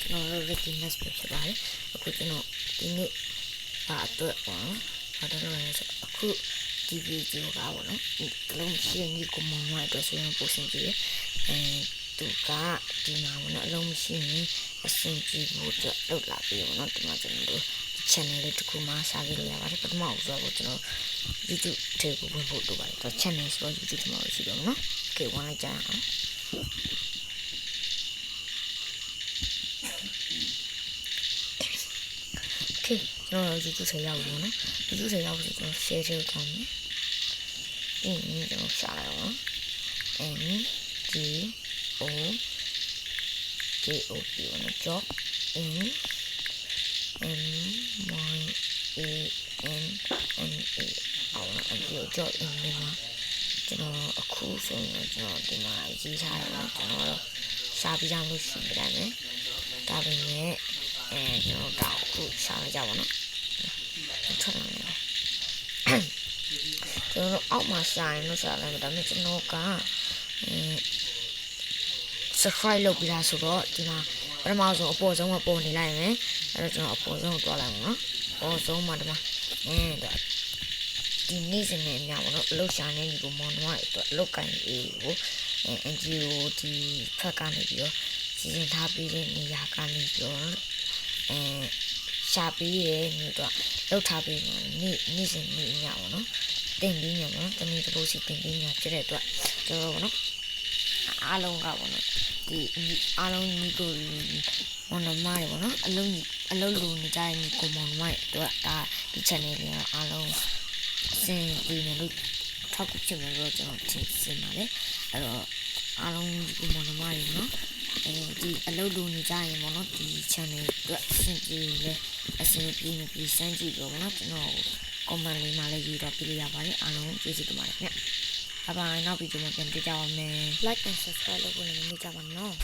ကျွန်တော်တို့ Ricky Ness ပဲဖြစ်ပါတယ်အခုကျွန်တော်ဒီနေ့ဘာအတွက်ပေါ့နော်ဘာတော့လဲဆိုအခုဒီဗီဒီယိုကပေါ့နော်ဒီလုံးရှိရင်ဒီကွန်မန်ဝိုင်းအတွက်ဆိုရင်ပို့စင်ကြည့်ရအဲသူကဒီမှာပေါ့နော်အလုံးမရှိရင်အဆင်ပြေဖို့အတွက်လုပ်လာပြီးပေါ့နော်ဒီမှာကျွန်တော်တို့ channel လေးတစ်ခုမှရှာခဲ့လို့ရပါတယ်ပထမဦးဆုံးတော့ကျွန်တော် YouTube ထဲကိုဝင်ဖို့လိုပါတယ်တော့ channel ဆိုတော့ YouTube ထဲမှာရှိတော့နော် okay ဝင်လိုက်ကြအောင် okay ကျွန်တော် YouTube ထဲရောက်ပြီနော် YouTube ထဲရောက်ပြီကျွန်တော် share ထဲကိုကောင်းမယ်ပြီးရင်ကျွန်တော်ရှာလိုက်အောင် N D O J O P နော် job in M Y A N N A အောင်အဒီကို job in နေမှာကျွန်တော်အခုဆိုရင်ကျွန်တော်ဒီမှာရေးထားတယ်နော်ကျွန်တော်တော့ရှားပြီးသားလို့ရှိပြတယ်မယ်ဒါပေမဲ့ အဲကျွန်တော်တော့အခုရှားလိုက်ကြပါတော့ထွက်လာတယ်ကျွန်တော်အောက်မှာရှာရင်လို့ရှာလိုက်မယ်ဒါပေမဲ့ကျွန်တော်ကအဲ subscribe လုပ်ပြီးသားဆိုတော့ဒီမှာပထမဆုံးအပေါ်ဆုံးကပေါ်နေလိုက်မယ်အဲ့တော့ကျွန်တော်အပေါ်ဆုံးကိုတွားလိုက်မှာနော်အပေါ်ဆုံးမှာဒီမှာအင်းဒါဒီနေ့စနေညပေါ့နော်အလုပ်ရှာနေဒီကိုမောင်နှမတွေအလုပ်ကင်လေးကိုအဲ NGO ဒီဖက်ကနေပြီးတော့စီစဉ်ထားပြီးတဲ့နေရာကနေပြီးတော့ အဲရှာပြီးရဲ့မြို့တော့လောက်ထားပြီးတော့နေ့နေ့စဉ်နေ့ညပေါ့နော်တင်ပြီးညပေါ့နော်တနေ့တစ်ပုတ်စီတင်ပြီးညဖြစ်တဲ့အတွက်ကျွန်တော်ပေါ့နော်အားလုံးကပေါ့နော်ဒီအားလုံးညီကိုမောင်နှမတွေပေါ့နော်အလုံးအလုံးလူနေကြတဲ့ညီကိုမောင်နှမတွေအတွက်ဒါဒီ channel လေးကအားလုံးစင်ပြီးနေလို့ထောက်ကူဖြစ်မယ်လို့ကျွန်တော်ထင်စင်ပါတယ်အဲ့တော့အားလုံးညီကိုမောင်နှမတွေနော်အဲ ဒီအလုံးလူနေကြရင်ပေါ့နော်ဒီ channel အတွက်စင်ပြီးလေအစင်ပြီးနေပြီးစမ်းကြည့်တော့ပေါ့နော်ကျွန်တော် comment လေးမှာလည်းရေးတော့ပြလို့ရပါတယ်အားလုံးကျေးဇူးတင်ပါတယ်ခင်ဗျ Bye bye နောက်ဗီဒီယိုမှာပြန်တွေ့ကြပါမယ် like and subscribe လုပ်ဖို့လည်းမမေ့ကြပါနဲ့နော်